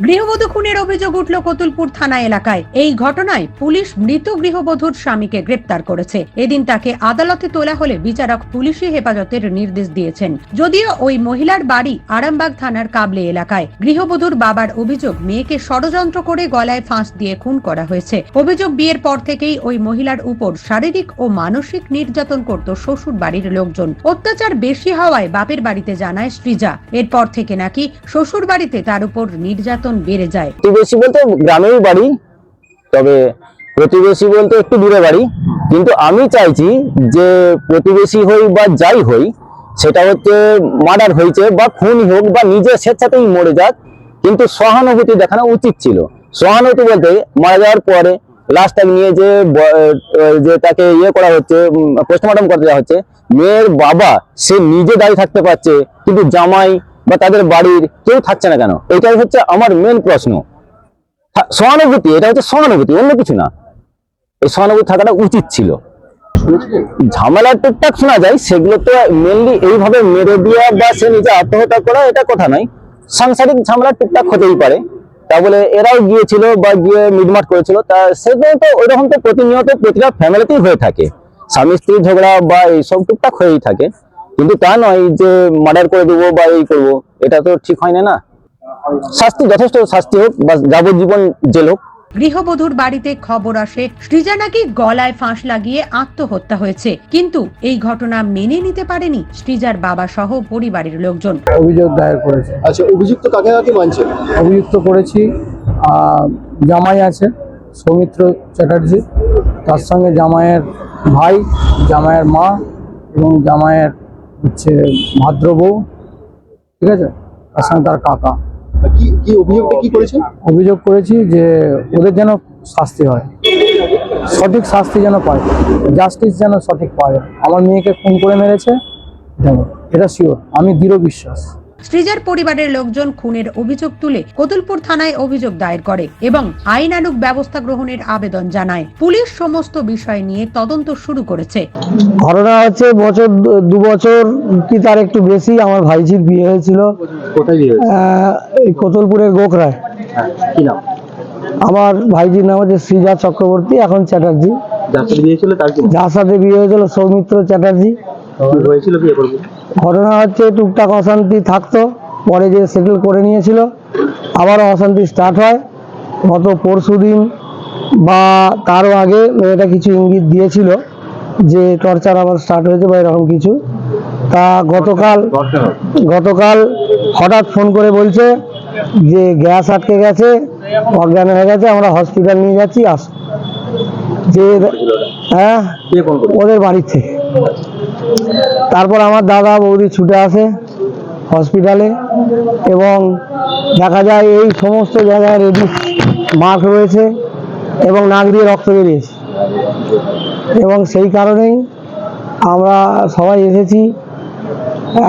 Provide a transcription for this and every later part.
গৃহবধূ খুনের অভিযোগ উঠল কতুলপুর থানা এলাকায়। এই ঘটনায় পুলিশ মৃত গৃহবধূর স্বামীকে গ্রেপ্তার করেছে। এদিন তাকে আদালতে তোলা হলে বিচারক পুলিশি হেফাজতের নির্দেশ দিয়েছেন। যদিও ওই মহিলার বাড়ি আরামবাগ থানার কাবলে এলাকায়। গৃহবধূর বাবার অভিযোগ মেয়েকে ষড়যন্ত্র করে গলায় ফাঁস দিয়ে খুন করা হয়েছে। অভিযোগ বিয়ের পর থেকেই ওই মহিলার উপর শারীরিক ও মানসিক নির্যাতন করত শ্বশুর বাড়ির লোকজন। অত্যাচার বেশি হওয়ায় বাপের বাড়িতে জানায় সৃজা। এরপর থেকে নাকি শ্বশুর বাড়িতে তার উপর নির্যাতন বেড়ে যায়। প্রতিবেশী বলতে গ্রামেই বাড়ি, তবে প্রতিবেশী বলতে একটু দূরে বাড়ি। কিন্তু আমি চাইছি যে প্রতিবেশী হই বা যাই হই, সেটা হচ্ছে মার্ডার হয়েছে বা খুন হোক বা নিজে স্বেচ্ছাতেই মরে যাক, কিন্তু সহানুভূতি দেখানো উচিত ছিল। সহানুভূতি বলতে মারা যাওয়ার পরে লাশটাকে নিয়ে যে যে তাকে ইয়ে করা হচ্ছে পোস্টমর্টম দেওয়া হচ্ছে, মেয়ের বাবা, সে নিজে দাঁড়িয়ে থাকতে পারছে, কিন্তু জামাই বা তাদের বাড়ির কেউ থাকছে না কেন? এটাই হচ্ছে আমার মেন প্রশ্ন। সহানুভূতি, এটা হচ্ছে সহানুভূতি, অন্য কিছু না। এই সহানুভূতি থাকাটা উচিত ছিল। ঝামেলা টুকটাক শোনা যায়, সেগুলো তো মেনলি এইভাবে মেরে দেওয়া বা সে নিজে আত্মহত্যা করা, এটা কথা নয়। সাংসারিক ঝামেলা টুকটাক হতেই পারে। তা বলে এরাও গিয়েছিল বা গিয়ে মিটমাট করেছিল, তা সেগুলো তো ওইরকম তো প্রতিনিয়ত প্রতিটা ফ্যামিলিতেই হয়ে থাকে। স্বামী স্ত্রী ঝগড়া বা এইসব টুকটাক হয়েই থাকে। কিন্তু তা নয় যে মার্ডার করে দেবো বা এই করব এটা তো ঠিক হয় না না। শাস্তি যথেষ্ট শাস্তি হোক বা যাবজ্জীবন জেল হোক। গৃহবধূর বাড়িতে খবর আসে সৃজা নাকি গলায় ফাঁস লাগিয়ে আত্মহত্যা হয়েছে। কিন্তু এই ঘটনা মেনে নিতে পারেনি সৃজার বাবা সহ পরিবারের লোকজন। অভিযোগ দায়ের করেছে। আচ্ছা অভিযুক্ত কাকে কাকে মানছে? অভিযুক্ত করেছি জামাই আছে সৌমিত্র চ্যাটার্জি। তার সঙ্গে জামাইয়ের ভাই জামাইয়ের মা এবং জামাইয়ের হচ্ছে ভাদ্র বউ ঠিক আছে? তার সঙ্গে তার কাকা। কি কি অভিযোগটা কি করেছে? অভিযোগ করেছি যে ওদের যেন শাস্তি হয়। সঠিক শাস্তি যেন পায়। জাস্টিস যেন সঠিক পায়। আমার মেয়েকে খুন করে মেরেছে। এটা শিওর আমি দৃঢ় বিশ্বাস। সৃজার পরিবারের লোকজন খুনের অভিযোগ তুলে কতুলপুর থানায় অভিযোগ দায়ের করে এবং আইনানুগ ব্যবস্থা গ্রহণের আবেদন জানায়। পুলিশ সমস্ত বিষয় নিয়ে তদন্ত শুরু করেছে। ঘটনা হচ্ছে বছর দু- বছর কি তার একটু বেশি আমার ভাইজির বিয়ে হয়েছিল। কোতলপুরের গোকরায় হ্যাঁ কি নাম? আমার ভাইজির নাম হচ্ছে সৃজা চক্রবর্তী এখন চ্যাটার্জি। যার সাথে বিয়ে হয়েছিল সৌমিত্র চ্যাটার্জি। হয়েছিল বিয়ে করবে ঘটনা হচ্ছে টুকটাক অশান্তি থাকতো পরে যে সেটেল করে নিয়েছিল আবারও অশান্তি স্টার্ট হয়। গত পরশু দিন বা তারও আগে মেয়েটা কিছু ইঙ্গিত দিয়েছিল যে টর্চার আবার স্টার্ট হয়েছে বা এরকম কিছু। তা গতকাল গতকাল হঠাৎ ফোন করে বলছে যে গ্যাস আটকে গেছে অজ্ঞান হয়ে গেছে আমরা হসপিটাল নিয়ে যাচ্ছি আস যে হ্যাঁ ওদের বাড়ির থেকে। তারপর আমার দাদা বৌদি ছুটে আসে হসপিটালে এবং দেখা যায় এই সমস্ত জায়গায় রেডি মার্ক রয়েছে এবং নাক দিয়ে রক্ত বেরিয়েছে। এবং সেই কারণেই আমরা সবাই এসেছি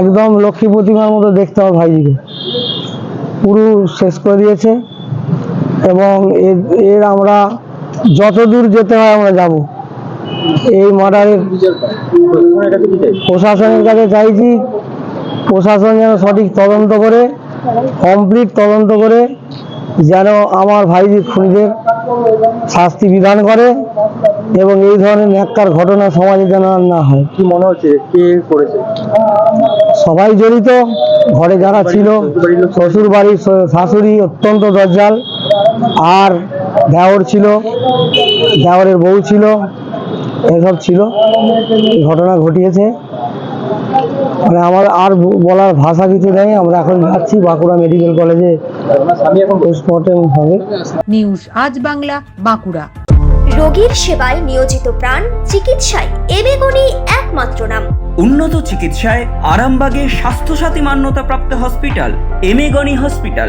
একদম লক্ষ্মী প্রতিমার মতো দেখতে হবে ভাইজিকে। পুরো শেষ করে দিয়েছে এবং এর এর আমরা যত দূর যেতে হয় আমরা যাব। এই মার্ডারের প্রশাসনের কাছে চাইছি প্রশাসন যেন সঠিক তদন্ত করে কমপ্লিট তদন্ত করে যেন আমার ভাইজির খুনিদের শাস্তি বিধান করে এবং এই ধরনের ন্যাক্কার ঘটনা সমাজে যেন আর না হয়। কি মনে হচ্ছে? কে করেছে? সবাই জড়িত ঘরে যারা ছিল শ্বশুর বাড়ির শাশুড়ি অত্যন্ত দজ্জাল আর দেওর ছিল দেওরের বউ ছিল এসব ছিল ঘটনা ঘটিয়েছে। মানে আমার আর বলার ভাষা কিছু নেই আমরা এখন যাচ্ছি বাঁকুড়া মেডিকেল কলেজে পোস্টমর্টেম হবে। নিউজ আজ বাংলা বাঁকুড়া। রোগীর সেবায় নিয়োজিত প্রাণ চিকিৎসায় এবেগুনি একমাত্র নাম। উন্নত চিকিৎসায় আরামবাগে স্বাস্থ্যসাথী মান্যতাপ্রাপ্ত হসপিটাল এমেগনি হসপিটাল।